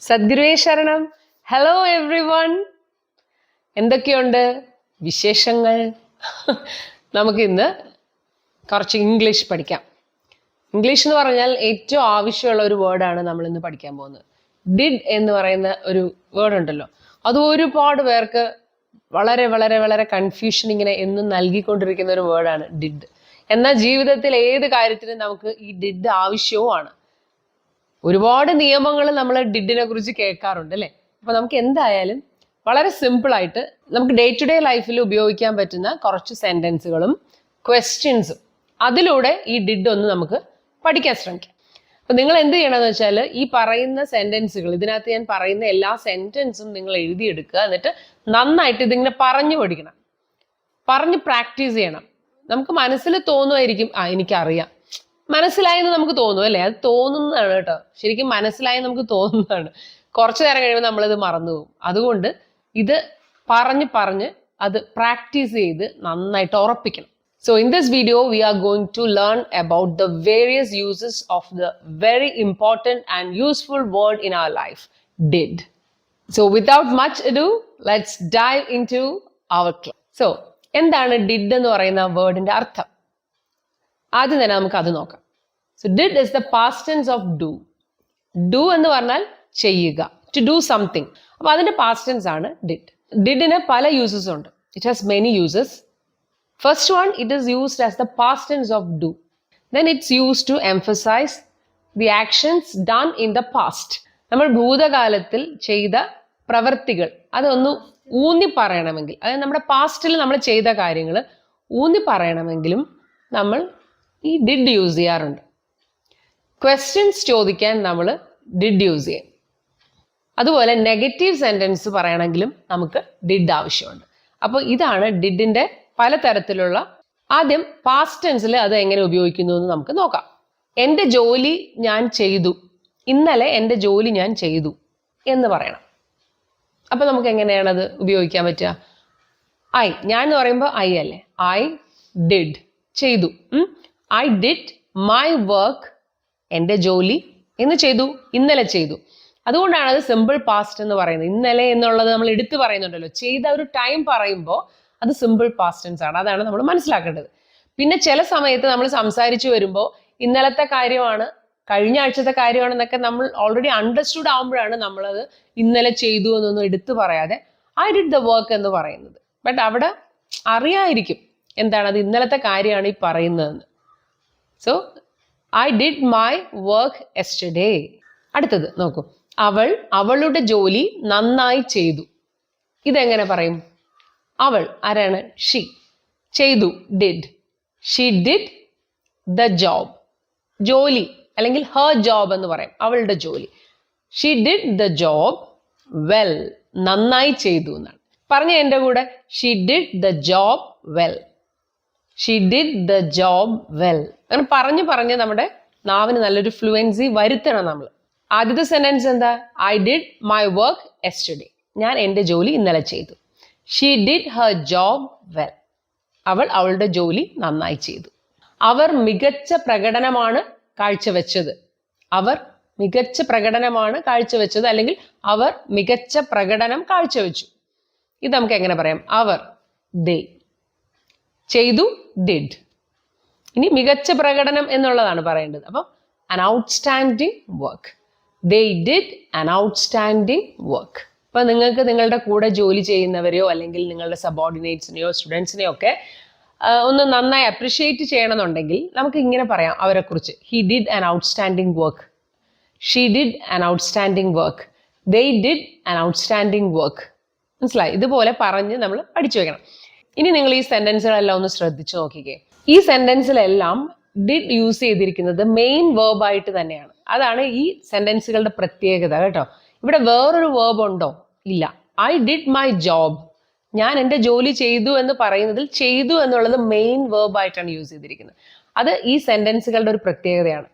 സദ്ഗുരുവേ ശരണം. Hello every one എന്തൊക്കെയുണ്ട് വിശേഷങ്ങൾ? നമുക്കിന്ന് കുറച്ച് ഇംഗ്ലീഷ് പഠിക്കാം. ഇംഗ്ലീഷ് എന്ന് പറഞ്ഞാൽ ഏറ്റവും ആവശ്യമുള്ള ഒരു വേർഡാണ് നമ്മൾ ഇന്ന് പഠിക്കാൻ പോകുന്നത്. ഡിഡ് എന്ന് പറയുന്ന ഒരു വേർഡ് ഉണ്ടല്ലോ. അത് ഒരുപാട് പേർക്ക് വളരെ വളരെ വളരെ കൺഫ്യൂഷൻ ഇങ്ങനെ എന്നും നൽകിക്കൊണ്ടിരിക്കുന്ന ഒരു വേർഡാണ് ഡിഡ് എന്നാൽ ജീവിതത്തിൽ ഏത് കാര്യത്തിനും നമുക്ക് ഈ ഡിഡ് ആവശ്യവുമാണ്. ഒരുപാട് നിയമങ്ങൾ നമ്മൾ ഡിഡിനെ കുറിച്ച് കേൾക്കാറുണ്ട് അല്ലേ? അപ്പൊ നമുക്ക് എന്തായാലും വളരെ സിമ്പിൾ ആയിട്ട് നമുക്ക് ഡേ ടു ഡേ ലൈഫിൽ ഉപയോഗിക്കാൻ പറ്റുന്ന കുറച്ച് സെന്റൻസുകളും ക്വസ്റ്റ്യൻസും അതിലൂടെ ഈ ഡിഡ് ഒന്ന് നമുക്ക് പഠിക്കാൻ ശ്രമിക്കാം. അപ്പൊ നിങ്ങൾ എന്ത് ചെയ്യണമെന്ന് വെച്ചാൽ ഈ പറയുന്ന സെന്റൻസുകൾ ഇതിനകത്ത് ഞാൻ പറയുന്ന എല്ലാ സെന്റൻസും നിങ്ങൾ എഴുതിയെടുക്കുക എന്നിട്ട് നന്നായിട്ട് ഇതിങ്ങനെ പറഞ്ഞു പഠിക്കണം. പറഞ്ഞ് പ്രാക്ടീസ് ചെയ്യണം. നമുക്ക് മനസ്സിൽ തോന്നുമായിരിക്കും ആ എനിക്കറിയാം. മനസ്സിലായെന്ന് നമുക്ക് തോന്നും അല്ലേ? അത് തോന്നുന്നതാണ് കേട്ടോ. ശരിക്കും മനസ്സിലായി നമുക്ക് തോന്നുന്നതാണ്. കുറച്ചു നേരം കഴിയുമ്പോൾ നമ്മളിത് മറന്നുപോകും അതുകൊണ്ട് ഇത് പറഞ്ഞ് പറഞ്ഞ് അത് പ്രാക്ടീസ് ചെയ്ത് നന്നായിട്ട് ഉറപ്പിക്കണം. So in this video we are going to learn about the various uses of the very important and useful word in our life did so without much do let's dive into our class so എന്താണ് did എന്ന് പറയുന്ന വേർഡിന്റെ അർത്ഥം? ആദ്യം തന്നെ നമുക്ക് അത് നോക്കാം. So did is the past tense of do do എന്ന് പറഞ്ഞാൽ ചെയ്യുക. ടു ഡു സംതിങ് അപ്പൊ അതിന്റെ പാസ്റ്റ് ടെൻസ് ആണ് ഡിഡ് ഡിഡിന് പല യൂസസ് ഉണ്ട്. It has many uses first one it is used as the past tense of do then it's use to emphasize the actions done in the past നമ്മൾ ഭൂതകാലത്തിൽ ചെയ്ത പ്രവർത്തികൾ അതൊന്ന് ഊന്നി പറയണമെങ്കിൽ അതായത് നമ്മുടെ പാസ്റ്റിൽ നമ്മൾ ചെയ്ത കാര്യങ്ങൾ ഊന്നി പറയണമെങ്കിലും നമ്മൾ ഈ ഡിഡ് യൂസ് ചെയ്യാറുണ്ട്. ക്വസ്റ്റ്യൻസ് ചോദിക്കാൻ നമ്മൾ ഡിഡ് യൂസ് ചെയ്യും. അതുപോലെ നെഗറ്റീവ് സെന്റൻസ് പറയണമെങ്കിലും നമുക്ക് ഡിഡ് ആവശ്യമുണ്ട്. അപ്പോൾ ഇതാണ് ഡിഡിന്റെ പലതരത്തിലുള്ള ആദ്യം പാസ്റ്റ് ടെൻസിൽ അത് എങ്ങനെ ഉപയോഗിക്കുന്നു എന്ന് നമുക്ക് നോക്കാം. എന്റെ ജോലി ഞാൻ ചെയ്തു. ഇന്നലെ എന്റെ ജോലി ഞാൻ ചെയ്തു എന്ന് പറയണം. അപ്പോൾ നമുക്ക് എങ്ങനെയാണ് അത് ഉപയോഗിക്കാൻ പറ്റുക? ഐ ഞാൻ എന്ന് പറയുമ്പോൾ ഐ അല്ലേ? ഐ ഡിഡ് ചെയ്തു. ഐ ഡിഡ് മൈ വർക്ക് എന്റെ ജോലി എന്ന് ചെയ്തു ഇന്നലെ ചെയ്തു. അതുകൊണ്ടാണ് അത് സിമ്പിൾ പാസ്റ്റ് എന്ന് പറയുന്നത്. ഇന്നലെ എന്നുള്ളത് നമ്മൾ എടുത്തു പറയുന്നുണ്ടല്ലോ. ചെയ്ത ഒരു ടൈം പറയുമ്പോൾ അത് സിമ്പിൾ പാസ്റ്റ് ടെൻസ് ആണ്. അതാണ് നമ്മൾ മനസ്സിലാക്കേണ്ടത്. പിന്നെ ചില സമയത്ത് നമ്മൾ സംസാരിച്ചു വരുമ്പോൾ ഇന്നലത്തെ കാര്യമാണ് കഴിഞ്ഞ ആഴ്ചത്തെ കാര്യമാണെന്നൊക്കെ നമ്മൾ ഓൾറെഡി അണ്ടർസ്റ്റുഡ് ആകുമ്പോഴാണ് നമ്മളത് ഇന്നലെ ചെയ്തു എന്നൊന്നും എടുത്തു പറയാതെ ഐ ഡിഡ് ദ വർക്ക് എന്ന് പറയുന്നത്. ബട്ട് അവിടെ അറിയായിരിക്കും എന്താണ് അത് ഇന്നലത്തെ കാര്യമാണ് ഈ പറയുന്നതെന്ന്. So I did my work yesterday അടുത്തത് നോക്കൂ. അവൾ അവളുടെ ജോലി നന്നായി ചെയ്തു. ഇതെങ്ങനെ പറയും? അവൾ ആരാണ്? ഷി ചെയ്തു did she did the job ജോലി അല്ലെങ്കിൽ ഹർ ജോബ് എന്ന് പറയും. അവളുടെ ജോലി. She did the job well നന്നായി ചെയ്തു എന്നാണ്. പറഞ്ഞ എന്റെ കൂടെ she did the job well she did the job well അങ്ങനെ പറഞ്ഞു പറഞ്ഞ് നമ്മുടെ നാവിന് നല്ലൊരു ഫ്ലുവൻസി വരുത്തണം നമ്മൾ ആദ്യത്തെ സെന്റൻസ് എന്താ? I did my work yesterday ഞാൻ എന്റെ ജോലി ഇന്നലെ ചെയ്തു. She did her job well അവൾ അവളുടെ ജോലി നന്നായി ചെയ്തു. അവർ മികച്ച പ്രകടനമാണ് കാഴ്ചവെച്ചത്. അവർ മികച്ച പ്രകടനമാണ് കാഴ്ചവെച്ചത് അല്ലെങ്കിൽ അവർ മികച്ച പ്രകടനം കാഴ്ചവെച്ചു. ഇത് നമുക്ക് എങ്ങനെ പറയാം? അവർ ദേ ചെയ്തു ഡിഡ് ഇനി മികച്ച പ്രകടനം എന്നുള്ളതാണ് പറയേണ്ടത്. അപ്പം an outstanding work they did an outstanding work അപ്പൊ നിങ്ങൾക്ക് നിങ്ങളുടെ കൂടെ ജോലി ചെയ്യുന്നവരെയോ അല്ലെങ്കിൽ നിങ്ങളുടെ സബോർഡിനേറ്റ്സിനെയോ സ്റ്റുഡൻസിനെയോ ഒക്കെ ഒന്ന് നന്നായി അപ്രിഷിയേറ്റ് ചെയ്യണമെന്നുണ്ടെങ്കിൽ നമുക്ക് ഇങ്ങനെ പറയാം അവരെക്കുറിച്ച്. He did an outstanding work she did an outstanding work they did an outstanding work മനസ്സിലായി? ഇതുപോലെ പറഞ്ഞ് നമ്മൾ പഠിച്ചു വെക്കണം. ഇനി നിങ്ങൾ ഈ സെന്റൻസുകളെല്ലാം ഒന്ന് ശ്രദ്ധിച്ചു നോക്കിക്കേ. ഈ സെന്റൻസിലെല്ലാം ഡിഡ് യൂസ് ചെയ്തിരിക്കുന്നത് മെയിൻ വേർബ് ആയിട്ട് തന്നെയാണ്. അതാണ് ഈ സെന്റൻസുകളുടെ പ്രത്യേകത കേട്ടോ. ഇവിടെ വേറൊരു വേർബ് ഉണ്ടോ? ഇല്ല. ഐ ഡിഡ് മൈ ജോബ് ഞാൻ എന്റെ ജോലി ചെയ്തു എന്ന് പറയുന്നതിൽ ചെയ്തു എന്നുള്ളത് മെയിൻ വേർബ് ആയിട്ടാണ് യൂസ് ചെയ്തിരിക്കുന്നത്. അത് ഈ സെന്റൻസുകളുടെ ഒരു പ്രത്യേകതയാണ്.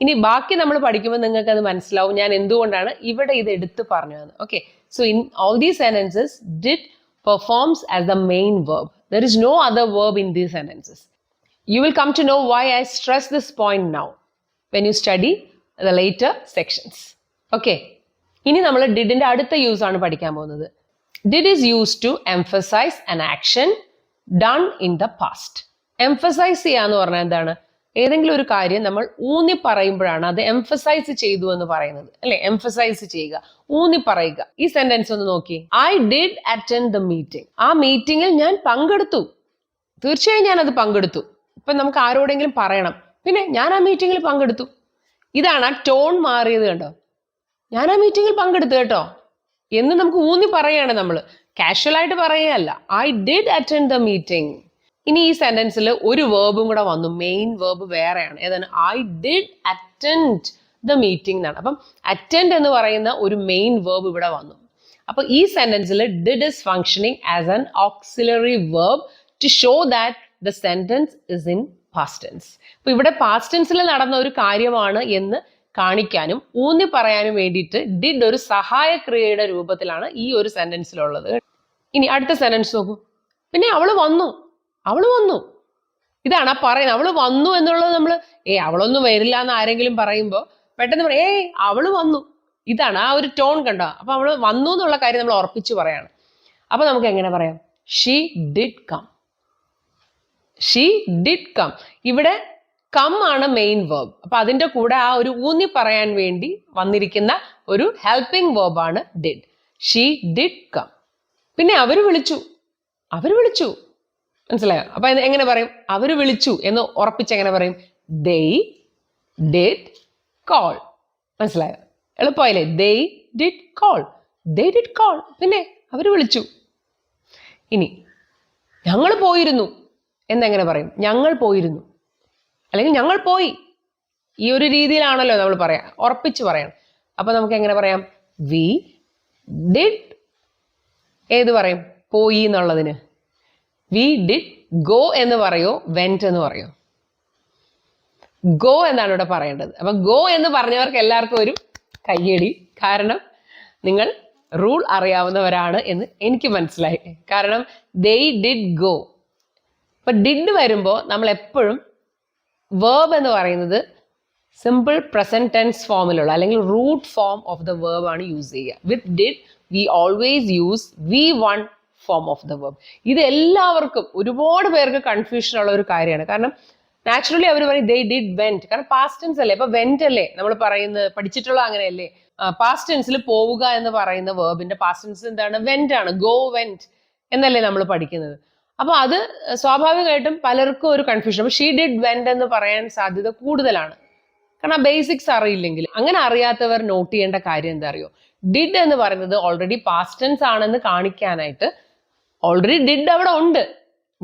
ഇനി ബാക്കി നമ്മൾ പഠിക്കുമ്പോൾ നിങ്ങൾക്ക് അത് മനസ്സിലാവും. ഞാൻ എന്തുകൊണ്ടാണ് ഇവിടെ ഇത് എടുത്ത് പറഞ്ഞതെന്ന്. Okay so in all these sentences did performs as the main verb there is no other verb in these sentences You will come to know why I stress this point now when you study the later sections. Okay. ഇനി നമ്മൾ ഡിഡിന്റെ അടുത്ത use ആണ് പഠിക്കാൻ പോകുന്നത് did is use to emphasize an action done in the past emphasize ചെയ്യാന്ന് പറഞ്ഞാൽ എന്താണ് ഏതെങ്കിലും ഒരു കാര്യം നമ്മൾ ഊന്നി പറയുമ്പോഴാണ് അത് എംഫസൈസ് ചെയ്തു എന്ന് പറയുന്നത്. അല്ലെ? എംഫസൈസ് ചെയ്യുക. ഊന്നി പറയുക. ഈ സെന്റൻസ് ഒന്ന് നോക്കി. I did attend the meeting ആ മീറ്റിംഗിൽ ഞാൻ പങ്കെടുത്തു. തീർച്ചയായും ഞാൻ അത് പങ്കെടുത്തു. ഇപ്പൊ നമുക്ക് ആരോടെങ്കിലും പറയണം. പിന്നെ ഞാൻ ആ മീറ്റിംഗിൽ പങ്കെടുത്തു. ഇതാണ് ആ ടോൺ മാറിയത് കണ്ടോ? ഞാൻ ആ മീറ്റിംഗിൽ പങ്കെടുത്തു കേട്ടോ. എന്ന് നമുക്ക് ഊന്നി പറയാണ് നമ്മൾ കാഷ്വൽ ആയിട്ട് പറയുകയല്ല I did attend the meeting ഇനി ഈ സെന്റൻസിൽ ഒരു വേർബും കൂടെ വന്നു. മെയിൻ വേർബ് വേറെയാണ്. ഏതാണ്? I did attend the meeting എന്നാണ്. അപ്പം അറ്റൻഡ് എന്ന് പറയുന്ന ഒരു മെയിൻ വേർബ് ഇവിടെ വന്നു. അപ്പൊ ഈ സെന്റൻസിൽ did is functioning as an auxiliary verb to show that the sentence is in past tense അപ്പൊ ഇവിടെ പാസ്റ്റൻസിൽ നടന്ന ഒരു കാര്യമാണ് എന്ന് കാണിക്കാനും ഊന്നി പറയാനും വേണ്ടിയിട്ട് ഡിഡ് ഒരു സഹായക്രിയയുടെ രൂപത്തിലാണ് ഈ ഒരു സെന്റൻസിലുള്ളത് ഇനി അടുത്ത സെന്റൻസ് നോക്കൂ. പിന്നെ അവൾ വന്നു. അവൾ വന്നു. ഇതാണ് ആ പറയുന്നത്. അവൾ വന്നു എന്നുള്ളത് നമ്മൾ ഏ അവളൊന്നും വരില്ല എന്ന് ആരെങ്കിലും പറയുമ്പോൾ പെട്ടെന്ന് പറയും ഏയ് അവൾ വന്നു. ഇതാണ് ആ ഒരു ടോൺ കണ്ടോ? അപ്പൊ അവൾ വന്നു എന്നുള്ള കാര്യം നമ്മൾ ഉറപ്പിച്ചു പറയാണ്. അപ്പൊ നമുക്ക് എങ്ങനെ പറയാം? She did come she did come ഇവിടെ കം ആണ് മെയിൻ വേർബ് അപ്പൊ അതിന്റെ കൂടെ ആ ഒരു ഊന്നി പറയാൻ വേണ്ടി വന്നിരിക്കുന്ന ഒരു ഹെൽപ്പിംഗ് വേർബ് ആണ് ഡിഡ് ഷീ ഡിഡ് കം പിന്നെ അവർ വിളിച്ചു. അവർ വിളിച്ചു. മനസ്സിലായോ? അപ്പൊ എങ്ങനെ പറയും? അവർ വിളിച്ചു എന്ന് ഉറപ്പിച്ച് എങ്ങനെ പറയും? ദേ ഡിഡ് കോൾ മനസ്സിലായോ? എളുപ്പമായില്ലേ? They did call they did call പിന്നെ അവർ വിളിച്ചു. ഇനി ഞങ്ങൾ പോയിരുന്നു എന്നെങ്ങനെ പറയും? ഞങ്ങൾ പോയിരുന്നു. അല്ലെങ്കിൽ ഞങ്ങൾ പോയി. ഈ ഒരു രീതിയിലാണല്ലോ നമ്മൾ പറയാം. ഉറപ്പിച്ച് പറയണം. അപ്പൊ നമുക്ക് എങ്ങനെ പറയാം? വി ഡിഡ് ഏത് പറയും? പോയി എന്നുള്ളതിന്. വി ഡിഡ് ഗോ എന്ന് പറയോ വെന്റ് എന്ന് പറയോ? ഗോ എന്നാണ് ഇവിടെ പറയേണ്ടത്. അപ്പൊ ഗോ എന്ന് പറഞ്ഞവർക്ക് എല്ലാവർക്കും ഒരു കയ്യടി. കാരണം നിങ്ങൾ റൂൾ അറിയാവുന്നവരാണ് എന്ന് എനിക്ക് മനസ്സിലായി. കാരണം ദേ ഡിഡ് ഗോ അപ്പൊ ഡിഡ് വരുമ്പോൾ നമ്മൾ എപ്പോഴും വേർബ് എന്ന് പറയുന്നത് സിമ്പിൾ പ്രസന്റ് ടെൻസ് ഫോമിലുള്ള അല്ലെങ്കിൽ root form of the verb ആണ് യൂസ് ചെയ്യുക. With did we always use V one form of the verb. ഇത് എല്ലാവർക്കും ഒരുപാട് പേർക്ക് കൺഫ്യൂഷൻ ഉള്ള ഒരു കാര്യമാണ്. കാരണം നാച്ചുറലി അവർ പറയും ദേ ഡിഡ് വെന്റ് കാരണം പാസ്റ്റ് ടെൻസ് അല്ലേ? ഇപ്പൊ വെന്റ് അല്ലേ? നമ്മൾ പറയുന്നത് പഠിച്ചിട്ടുള്ള അങ്ങനെയല്ലേ? പാസ്റ്റ് ടെൻസിൽ പോവുക എന്ന് പറയുന്ന വേർബിന്റെ പാസ്റ്റ് ടെൻസ് എന്താണ്? വെന്റ് ആണ്. ഗോ വെന്റ് എന്നല്ലേ നമ്മൾ പഠിക്കുന്നത്. അപ്പൊ അത് സ്വാഭാവികമായിട്ടും പലർക്കും ഒരു കൺഫ്യൂഷൻ അപ്പൊ ഷീ ഡിഡ് വെന്റ് എന്ന് പറയാൻ സാധ്യത കൂടുതലാണ്. കാരണം ബേസിക്സ് അറിയില്ലെങ്കിൽ. അങ്ങനെ അറിയാത്തവർ നോട്ട് ചെയ്യേണ്ട കാര്യം എന്താ അറിയോ? ഡിഡ് എന്ന് പറയുന്നത് ഓൾറെഡി പാസ്റ്റൻസ് ആണെന്ന് കാണിക്കാനായിട്ട് ഓൾറെഡി ഡിഡ് അവിടെ ഉണ്ട്.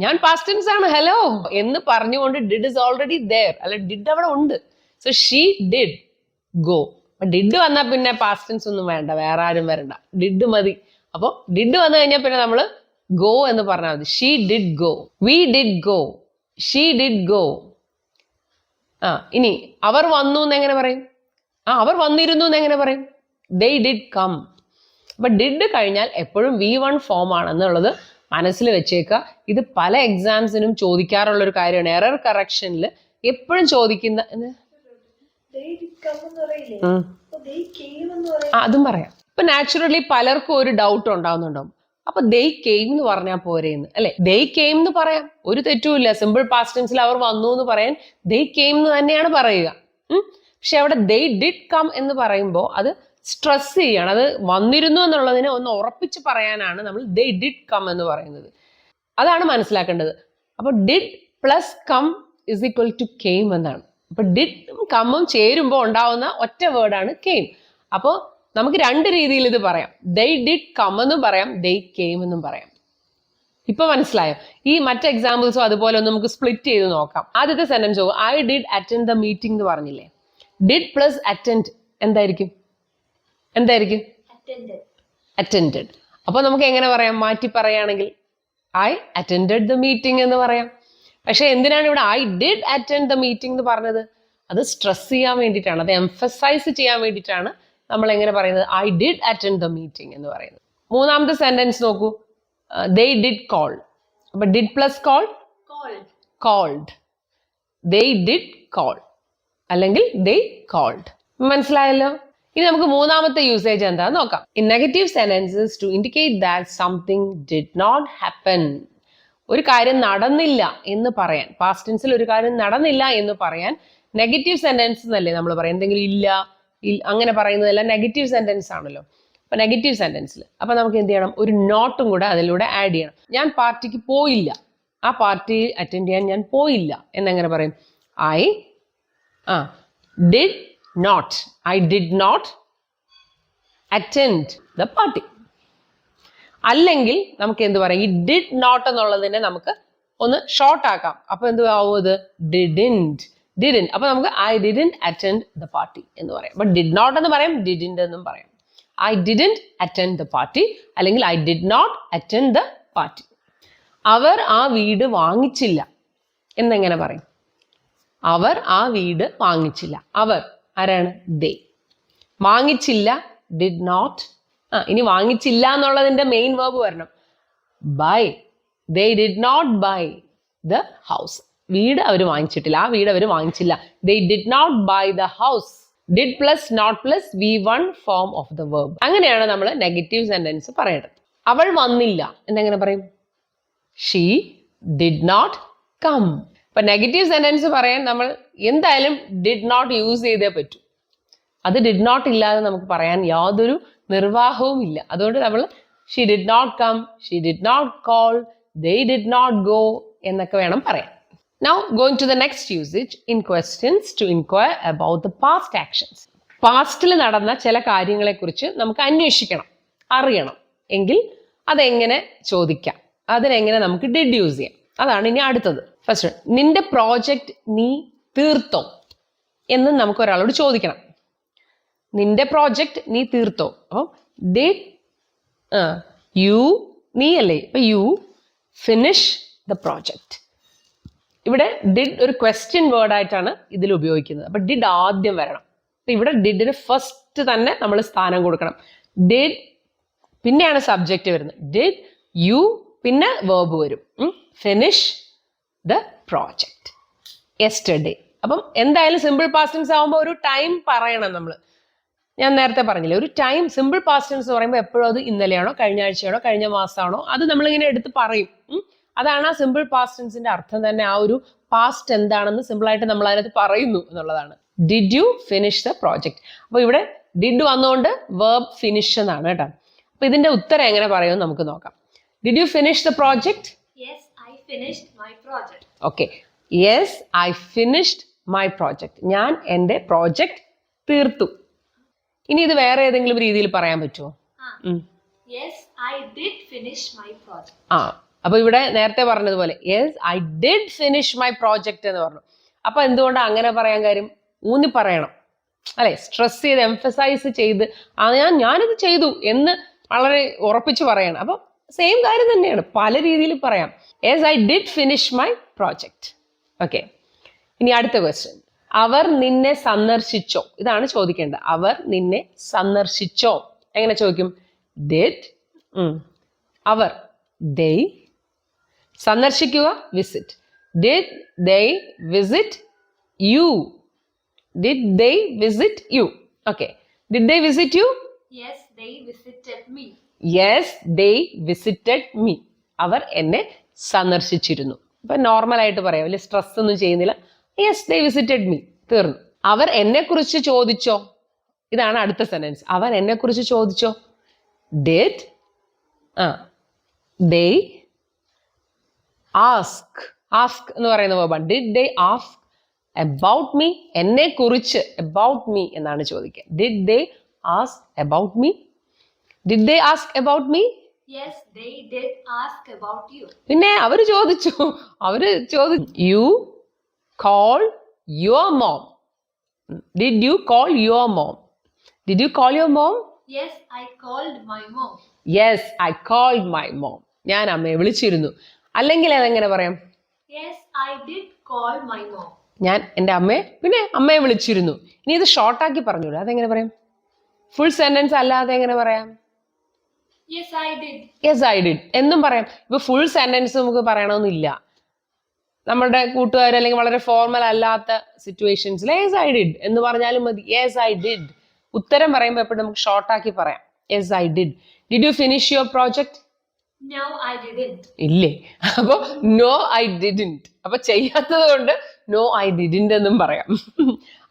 ഞാൻ പാസ്റ്റൻസ് ആണ്. ഹലോ എന്ന് പറഞ്ഞുകൊണ്ട് ഡിഡ് ഇസ് ഓൾറെഡി ദർ അല്ല ഡിഡ് അവിടെ ഉണ്ട്. So she did go did വന്നാൽ പിന്നെ പാസ്റ്റൻസ് ഒന്നും വേണ്ട. വേറെ ആരും വരണ്ട. ഡിഡ് മതി. അപ്പോൾ ഡിഡ് വന്നു കഴിഞ്ഞാൽ പിന്നെ നമ്മൾ ഗോ എന്ന് പറഞ്ഞാൽ മതി. She did go we did go she did go ആ ഇനി അവർ വന്നു എന്ന് എങ്ങനെ പറയും? ആ അവർ വന്നിരുന്നു എന്ന് എങ്ങനെ പറയും? ദേ ഡിഡ് കം അപ്പൊ ഡിഡ് കഴിഞ്ഞാൽ എപ്പോഴും വി വൺ ഫോം ആണെന്നുള്ളത് മനസ്സിൽ വെച്ചേക്കുക. ഇത് പല എക്സാംസിനും ചോദിക്കാറുള്ള ഒരു കാര്യമാണ്. എറർ കറക്ഷനിൽ എപ്പോഴും ചോദിക്കുന്ന അതും പറയാം. ഇപ്പൊ നാച്ചുറലി പലർക്കും ഒരു ഡൗട്ട് ഉണ്ടാവുന്നുണ്ടാവും. അപ്പൊ ദൈ കെയിം എന്ന് പറഞ്ഞാൽ പോരെയെന്ന് അല്ലെ? ദൈ കെയിം എന്ന് പറയാം. ഒരു തെറ്റുമില്ല. സിമ്പിൾ പാസ്റ്റ് ടെൻസിൽ അവർ വന്നു എന്ന് പറയാൻ ദൈ കെയിം എന്ന് തന്നെയാണ് പറയുക. പക്ഷെ അവിടെ ദൈ ഡിഡ് കം എന്ന് പറയുമ്പോൾ അത് സ്ട്രെസ് ചെയ്യണം. അത് വന്നിരുന്നു എന്നുള്ളതിനെ ഒന്ന് ഉറപ്പിച്ച് പറയാനാണ് നമ്മൾ ദേ ഡിഡ് കം എന്ന് പറയുന്നത്. അതാണ് മനസ്സിലാക്കേണ്ടത്. അപ്പൊ did plus come is equal to came എന്നാണ്. അപ്പൊ ഡിഡും കമ്മും ചേരുമ്പോൾ ഉണ്ടാവുന്ന ഒറ്റ വേർഡാണ് കെയിം അപ്പോൾ നമുക്ക് രണ്ട് രീതിയിൽ ഇത് പറയാം. ദൈ ഡിഡ് കം എന്നും പറയാം ദൈ കെയിം എന്നും പറയാം. ഇപ്പൊ മനസ്സിലായോ? ഈ മറ്റ് എക്സാമ്പിൾസും അതുപോലെ ഒന്ന് നമുക്ക് സ്പ്ലിറ്റ് ചെയ്ത് നോക്കാം. ആദ്യത്തെ sentence I did attend the meeting എന്ന് പറഞ്ഞില്ലേ? ഡിഡ് പ്ലസ് അറ്റൻഡ് എന്തായിരിക്കും? എന്തായിരിക്കും? അറ്റൻഡ് അപ്പൊ അപ്പോൾ നമുക്ക് എങ്ങനെ പറയാം? മാറ്റി പറയുകയാണെങ്കിൽ ഐ അറ്റൻഡ് ദ മീറ്റിംഗ് എന്ന് പറയാം. പക്ഷെ എന്തിനാണ് ഇവിടെ I did attend the meeting എന്ന് പറഞ്ഞത്? അത് സ്ട്രെസ് ചെയ്യാൻ വേണ്ടിയിട്ടാണ്. അത് എംഫസൈസ് ചെയ്യാൻ വേണ്ടിയിട്ടാണ് നമ്മൾ എങ്ങനെ പറയുന്നത്? I did attend the meeting എന്ന് പറയുന്നത്. മൂന്നാമത്തെ സെന്റൻസ് നോക്കൂ. ദേ ഡിഡ് കോൾ അപ്പൊ did plus call called they did call അല്ലെങ്കിൽ ദേ കോൾഡ് മനസ്സിലായല്ലോ? ഇനി നമുക്ക് മൂന്നാമത്തെ യൂസേജ് എന്താന്ന് നോക്കാം. In negative sentences to indicate that something did not happen ഒരു കാര്യം നടന്നില്ല എന്ന് പറയാൻ പാസ്റ്റ് ടെൻസിൽ ഒരു കാര്യം നടന്നില്ല എന്ന് പറയാൻ നെഗറ്റീവ് സെന്റൻസ് എന്നല്ലേ നമ്മൾ പറയാം? എന്തെങ്കിലും ഇല്ല അങ്ങനെ പറയുന്നതെല്ലാം നെഗറ്റീവ് സെന്റൻസ് ആണല്ലോ. അപ്പൊ നെഗറ്റീവ് സെന്റൻസിൽ അപ്പൊ നമുക്ക് എന്ത് ചെയ്യണം? ഒരു നോട്ടും കൂടെ അതിലൂടെ ആഡ് ചെയ്യണം. ഞാൻ പാർട്ടിക്ക് പോയില്ല. ആ പാർട്ടി അറ്റൻഡ് ചെയ്യാൻ ഞാൻ പോയില്ല. എന്നെങ്ങനെ പറയും? I ah did not I did not attend the party. അല്ലെങ്കിൽ നമുക്ക് എന്ത് പറയാം? ഈ ഡിഡ് നോട്ട് എന്നുള്ളതിനെ നമുക്ക് ഒന്ന് ഷോർട്ട് ആക്കാം. അപ്പൊ എന്ത് ആവും ഇത്? ഡിഡിൻ അപ്പൊ നമുക്ക് I didn't attend the party എന്ന് പറയാം. അപ്പൊ ഡിഡ് നോട്ട് എന്ന് പറയാം ഡിഡിൻഡ് എന്നും പറയാം. I didn't attend the party അല്ലെങ്കിൽ I did not attend the party അവർ ആ വീട് വാങ്ങിച്ചില്ല. എന്നെങ്ങനെ പറയും? അവർ ആ വീട് വാങ്ങിച്ചില്ല. അവർ ആരാണ്? ദേ. വാങ്ങിച്ചില്ല ഡിഡ് നോട്ട് ആ ഇനി വാങ്ങിച്ചില്ല എന്നുള്ളതിന്റെ മെയിൻ വേർബ് വരണം. Buy they did not buy the house വീട് അവർ വാങ്ങിച്ചിട്ടില്ല. ആ വീട് അവർ വാങ്ങിച്ചില്ല. They did not buy the house did plus not plus V one form of the verb അങ്ങനെയാണ് നമ്മൾ നെഗറ്റീവ് സെന്റൻസ് പറയേണ്ടത്. അവൾ വന്നില്ല. എന്നെങ്ങനെ പറയും? ഷീ ഡിഡ് നോട്ട് കം ഇപ്പൊ നെഗറ്റീവ് സെന്റൻസ് പറയാൻ നമ്മൾ എന്തായാലും ഡിഡ് നോട്ട് യൂസ് ചെയ്തേ പറ്റൂ. അത് ഡിഡ് നോട്ട് ഇല്ലാതെ നമുക്ക് പറയാൻ യാതൊരു നിർവാഹവും ഇല്ല. അതുകൊണ്ട് നമ്മൾ she did not come she did not call they did not go എന്നൊക്കെ വേണം പറയാൻ. Now going to the next usage in questions to inquire about the past actions പാസ്റ്റിൽ നടന്ന ചില കാര്യങ്ങളെക്കുറിച്ച് നമുക്ക് അന്വേഷിക്കണം അറിയണം. എങ്കിൽ അതെങ്ങനെ ചോദിക്കാം? അതിനെങ്ങനെ നമുക്ക് ഡിഡ് യൂസ് ചെയ്യാം? അതാണ് ഇനി അടുത്തത്. ഫസ്റ്റ് നിന്റെ പ്രോജക്റ്റ് നീ തീർത്തോ എന്ന് നമുക്ക് ഒരാളോട് ചോദിക്കണം. നിന്റെ പ്രോജക്റ്റ് നീ തീർത്തോ? അപ്പോൾ ഡിഡ് യു നീ അല്ലേ? ഇപ്പൊ യു ഫിനിഷ് ദ പ്രോജക്റ്റ് ഇവിടെ ഡിഡ് ഒരു ക്വസ്റ്റ്യൻ വേർഡ് ആയിട്ടാണ് ഇതിൽ ഉപയോഗിക്കുന്നത്. അപ്പൊ ഡിഡ് ആദ്യം വരണം. അപ്പൊ ഇവിടെ ഡിഡിന് ഫസ്റ്റ് തന്നെ നമ്മൾ സ്ഥാനം കൊടുക്കണം. ഡിഡ് പിന്നെയാണ് സബ്ജക്റ്റ് വരുന്നത്. ഡിഡ് യു പിന്നെ വേർബ് വരും. Finish the project. യെസ്റ്റർഡേ അപ്പം എന്തായാലും സിമ്പിൾ പാസ്റ്റൻസ് ആകുമ്പോൾ ഒരു ടൈം പറയണം നമ്മൾ ഞാൻ നേരത്തെ പറഞ്ഞില്ലേ ഒരു ടൈം സിമ്പിൾ പാസ്റ്റൻസ് പറയുമ്പോൾ എപ്പോഴും അത് ഇന്നലെയാണോ കഴിഞ്ഞ ആഴ്ചയാണോ കഴിഞ്ഞ മാസമാണോ അത് നമ്മളിങ്ങനെ എടുത്ത് പറയും. അതാണ് ആ സിമ്പിൾ പാസ്റ്റൻസിന്റെ അർത്ഥം തന്നെ. ആ ഒരു പാസ്റ്റ് എന്താണെന്ന് സിമ്പിൾ ആയിട്ട് നമ്മൾ അതിനകത്ത് പറയുന്നു എന്നുള്ളതാണ്. Did you finish the project അപ്പോൾ ഇവിടെ ഡിഡ് വന്നുകൊണ്ട് വേർബ് ഫിനിഷ് എന്നാണ് കേട്ടോ. അപ്പൊ ഇതിന്റെ ഉത്തരം എങ്ങനെ പറയുമെന്ന് നമുക്ക് നോക്കാം. Did you finish the project Yes, I finished my project. Okay yes I finished my project ഞാൻ എന്റെ പ്രോജക്റ്റ് തീർത്തു. ഇനി ഇത് വേറെ ഏതെങ്കിലും രീതിയിൽ പറയാൻ പറ്റുമോ yes, I did finish my project. ആ. അപ്പൊ ഇവിടെ നേരത്തെ പറഞ്ഞതുപോലെ yes I did finish my project എന്ന് പറഞ്ഞു. അപ്പൊ എന്തുകൊണ്ടാണ് അങ്ങനെ പറയാൻ കാര്യം? ഊന്നി പറയണം. അല്ലെ? സ്ട്രെസ് ചെയ്ത് എംഫസൈസ് ചെയ്ത് ആ ഞാൻ ഞാനിത് ചെയ്തു എന്ന് വളരെ ഉറപ്പിച്ച് പറയണം. അപ്പൊ സെയിം കാര്യം തന്നെയാണ്. പല രീതിയിൽ പറയാം. Yes I did finish my project okay ഇനി അടുത്ത ക്വസ്റ്റ്യൻ അവർ നിന്നെ സന്ദർശിച്ചോ? ഇതാണ് ചോദിക്കേണ്ടത്. അവർ നിന്നെ സന്ദർശിച്ചോ? എങ്ങനെ ചോദിക്കും? ഡിഡ് അവർ ദൈ സന്ദർശിക്കുക visit did they visit you did they visit you okay did they visit you Yes, they visited me. Yes they visited me അവർ എന്നെ സന്ദർശിച്ചിരുന്നു. ഇപ്പൊ നോർമൽ ആയിട്ട് പറയാം. വലിയ സ്ട്രെസ് ഒന്നും ചെയ്യുന്നില്ല. യെസ് ദേ വിസിറ്റഡ് മീ തീർന്നു. അവർ എന്നെ കുറിച്ച് ചോദിച്ചോ? ഇതാണ് അടുത്ത സെന്റൻസ് അവർ എന്നെ കുറിച്ച് ചോദിച്ചോ? ഡേറ്റ് ആ. ദേ ആസ്ക് ആസ്ക് എന്ന് പറയുന്ന വേർബാണ് did they ask about me എന്നെ കുറിച്ച് അബൌട്ട് മീ എന്നാണ് ചോദിക്കുക. Did they ask about me did they ask about me Yes, they did ask about you. പിന്നെ അവർ ചോദിച്ചു. അവർ ചോദിച്ചു you call your mom did you call your mom did you call your mom Yes, I called my mom. Yes I called my mom ഞാൻ അമ്മയെ വിളിച്ചിരുന്നു. അല്ലെങ്കിൽ അതെങ്ങനെ പറയാം? Yes, I did call my mom. ഞാൻ എന്റെ അമ്മയെ പിന്നെ അമ്മയെ വിളിച്ചിരുന്നു. ഇനി ഇത് ഷോർട്ടാക്കി പറഞ്ഞൂടെ അതെങ്ങനെ പറയാം? ഫുൾ സെന്റൻസ് അല്ലാതെ എങ്ങനെ പറയാം. യെസ് ഐ ഡിഡ് എന്നും പറയാം. ഇപ്പൊ ഫുൾ സെന്റൻസ് നമുക്ക് പറയണമെന്നില്ല നമ്മുടെ കൂട്ടുകാർ അല്ലെങ്കിൽ വളരെ ഫോർമൽ അല്ലാത്ത സിറ്റുവേഷൻസിൽ യെസ് ഐ ഡിഡ് എന്ന് പറഞ്ഞാലും മതി. യെസ് ഐ ഡിഡ് ഉത്തരം പറയുമ്പോൾ എപ്പോഴും നമുക്ക് ഷോർട്ട് ആക്കി പറയാം. Yes I did did you finish your project No, I didn't. ഇല്ലേ? അപ്പൊ നോ ഐ ഡിഡിന്റ് അപ്പൊ ചെയ്യാത്തത് കൊണ്ട് നോ ഐ ഡിഡിന്റ് എന്നും പറയാം.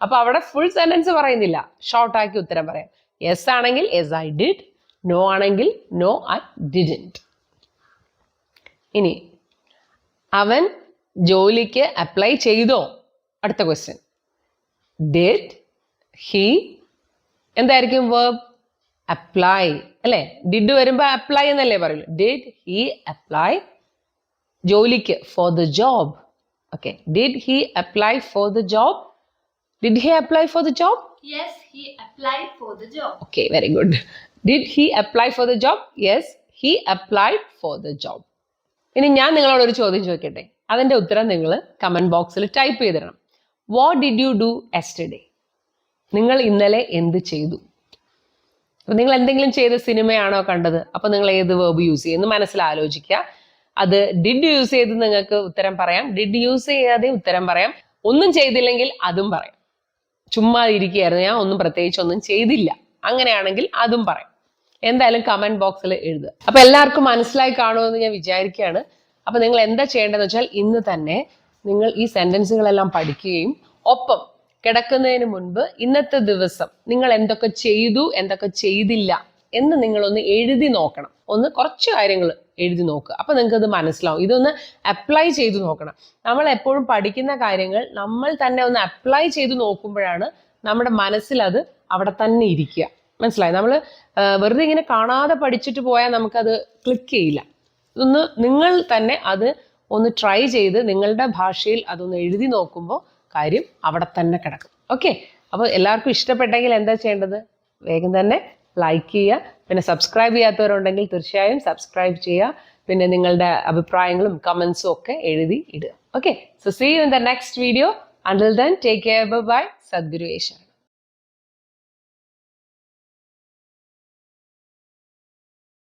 അപ്പൊ അവിടെ ഫുൾ സെന്റൻസ് പറയുന്നില്ല. ഷോർട്ട് ആക്കി ഉത്തരം പറയാം. യെസ് ആണെങ്കിൽ യെസ് ഐ ഡിഡ് നോ ആണെങ്കിൽ നോ ഐ ഡിഡിന്റ് ഇനി അവൻ ജോലിക്ക് അപ്ലൈ ചെയ്തോ? അടുത്ത ക്വസ്റ്റ്യൻ ഡിഡ് ഹി എന്തായിരിക്കും വേർബ് അപ്ലൈ അല്ലേ? ഡിഡ് വരുമ്പോൾ അപ്ലൈ എന്നല്ലേ പറയുള്ളൂ. ഡിഡ് ഹി അപ്ലൈ ജോലിക്ക് for the job okay did he apply for the job did he apply for the job Yes, he applied for the job. Okay very good did he apply for the job yes he applied for the job ഇനി ഞാൻ നിങ്ങളോട് ഒരു ചോദ്യം ചോദിക്കട്ടെ? അതിന്റെ ഉത്തരം നിങ്ങൾ comment ബോക്സിൽ type ചെയ്തിടണം. What did you do yesterday നിങ്ങൾ ഇന്നലെ എന്ത് ചെയ്തു? അപ്പൊ നിങ്ങൾ എന്തെങ്കിലും ചെയ്ത സിനിമയാണോ കണ്ടത്? അപ്പൊ നിങ്ങൾ ഏത് വേർബ് യൂസ് ചെയ്യുന്നു? മനസ്സിൽ ആലോചിക്കുക. അത് ഡിഡ് യൂസ് ചെയ്ത് നിങ്ങൾക്ക് ഉത്തരം പറയാം. ഡിഡ് യൂസ് ചെയ്യാതെ ഉത്തരം പറയാം. ഒന്നും ചെയ്തില്ലെങ്കിൽ അതും പറയാം. ചുമ്മാ ഇരിക്കുകയായിരുന്നു ഞാൻ ഒന്നും പ്രത്യേകിച്ച് ഒന്നും ചെയ്തില്ല. അങ്ങനെയാണെങ്കിൽ അതും പറയാം. എന്തായാലും കമന്റ് ബോക്സിൽ എഴുതുക. അപ്പൊ എല്ലാവർക്കും മനസ്സിലായി കാണുമെന്ന് ഞാൻ വിചാരിക്കുകയാണ്. അപ്പൊ നിങ്ങൾ എന്താ ചെയ്യേണ്ടതെന്ന് വെച്ചാൽ ഇന്ന് തന്നെ നിങ്ങൾ ഈ സെന്റൻസുകളെല്ലാം പഠിക്കുകയും ഒപ്പം കിടക്കുന്നതിന് മുൻപ് ഇന്നത്തെ ദിവസം നിങ്ങൾ എന്തൊക്കെ ചെയ്തു എന്തൊക്കെ ചെയ്തില്ല എന്ന് നിങ്ങളൊന്ന് എഴുതി നോക്കണം. ഒന്ന് കുറച്ച് കാര്യങ്ങൾ എഴുതി നോക്കുക. അപ്പൊ നിങ്ങൾക്ക് അത് മനസ്സിലാവും. ഇതൊന്ന് അപ്ലൈ ചെയ്തു നോക്കണം. നമ്മൾ എപ്പോഴും പഠിക്കുന്ന കാര്യങ്ങൾ നമ്മൾ തന്നെ ഒന്ന് അപ്ലൈ ചെയ്തു നോക്കുമ്പോഴാണ് നമ്മുടെ മനസ്സിൽ അത് അവിടെ തന്നെ ഇരിക്കുക. മനസ്സിലായി? നമ്മൾ വെറുതെ ഇങ്ങനെ കാണാതെ പഠിച്ചിട്ട് പോയാൽ നമുക്കത് ക്ലിക്ക് ചെയ്യില്ല. ഇതൊന്ന് നിങ്ങൾ തന്നെ അത് ഒന്ന് ട്രൈ ചെയ്ത് നിങ്ങളുടെ ഭാഷയിൽ അതൊന്ന് എഴുതി നോക്കുമ്പോൾ കാര്യം അവിടെ തന്നെ കിടക്കും. ഓക്കെ അപ്പോൾ എല്ലാവർക്കും ഇഷ്ടപ്പെട്ടെങ്കിൽ എന്താ ചെയ്യേണ്ടത്? വേഗം തന്നെ ലൈക്ക് ചെയ്യുക. പിന്നെ സബ്സ്ക്രൈബ് ചെയ്യാത്തവരുണ്ടെങ്കിൽ തീർച്ചയായും സബ്സ്ക്രൈബ് ചെയ്യുക. പിന്നെ നിങ്ങളുടെ അഭിപ്രായങ്ങളും കമൻസും ഒക്കെ എഴുതി ഇടുക. Okay so see you in the next video until then take care bye Sadhguru Asia